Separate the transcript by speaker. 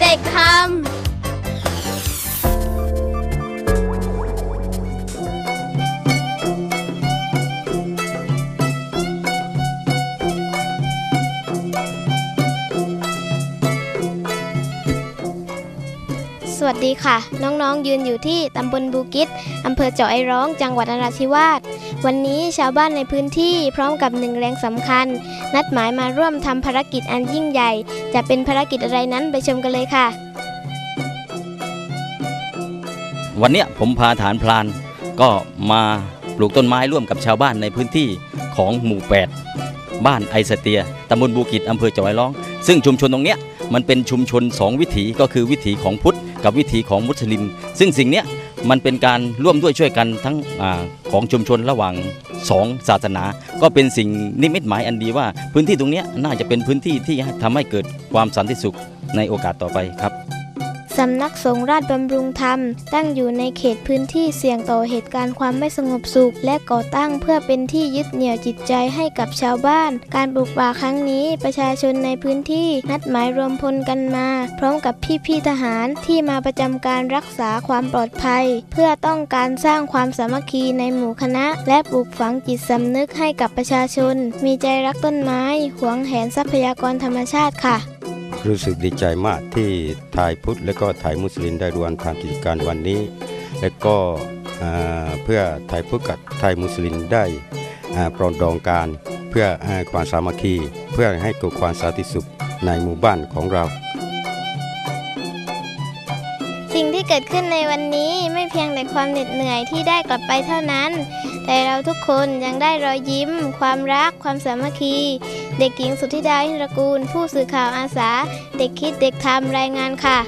Speaker 1: เด็กทำ วัสดีค่ะ น้องๆ ยืนอยู่ที่ตำบลบูกิจอำเภอเจาะไอร้อง จังหวัดนราธิวาส วันนี้ชาวบ้านในพื้นที่พร้อมกับหนึ่งแรงสำคัญ นัดหมายมาร่วมทำภารกิจอันยิ่งใหญ่ จะเป็นภารกิจอะไรนั้นไปชมกันเลยค่ะ
Speaker 2: วันนี้ผมพาฐานพลานก็มาปลูกต้นไม้ร่วมกับชาวบ้านในพื้นที่ของหมู่ 8 บ้านไอสเตียตำบลบูกิจอำเภอเจาะไอร้อง ซึ่งชุมชนตรงเนี้ยมันเป็นชุมชน 2 วิถีก็คือวิถีของพุทธกับวิถีของมุสลิม ซึ่งสิ่งเนี้ยมันเป็นการร่วมด้วยช่วยกันทั้งอของชุมชนระหว่างสองศาสนา ก็เป็นสิ่งนิมิตหมายอันดีว่า พื้นที่ตรงเนี้ยน่าจะเป็นพื้นที่ที่ทำให้เกิดความสันติสุขในโอกาสต่อไปครับ
Speaker 1: สำนักสงฆ์ราชบำรุงธรรม ตั้งอยู่ในเขตพื้นที่เสี่ยงต่อเหตุการณ์ความไม่สงบสุข และก่อตั้งเพื่อเป็นที่ยึดเหนี่ยวจิตใจให้กับชาวบ้าน การปลูกป่าครั้งนี้ ประชาชนในพื้นที่นัดหมายรวมพลกันมา พร้อมกับพี่ๆทหารที่มาประจำการรักษาความปลอดภัย เพื่อต้องการสร้างความสามัคคีในหมู่คณะ และปลูกฝังจิตสำนึกให้กับประชาชน มีใจรักต้นไม้ หวงแหนทรัพยากรธรรมชาติค่ะ
Speaker 3: รู้สึกดีใจมากที่ไทยพุทธและก็ไทยมุสลิมได้รวมทำกิจการวันนี้ และก็เพื่อไทยพุทธกับไทยมุสลิมได้ปรองดองการเพื่อความสามัคคีเพื่อให้เกิดความสันติสุขในหมู่บ้านของเรา
Speaker 1: สิ่งที่เกิดขึ้นในวันนี้ไม่เพียงแต่ความเหน็ดเหนื่อยที่ได้กลับไปเท่านั้น แต่เราทุกคนยังได้รอยยิ้ม ความรัก ความสามัคคี เด็กหญิงสุทธิดาอินทรกูล ผู้สื่อข่าวอาสา เด็กคิดเด็กทำรายงานค่ะ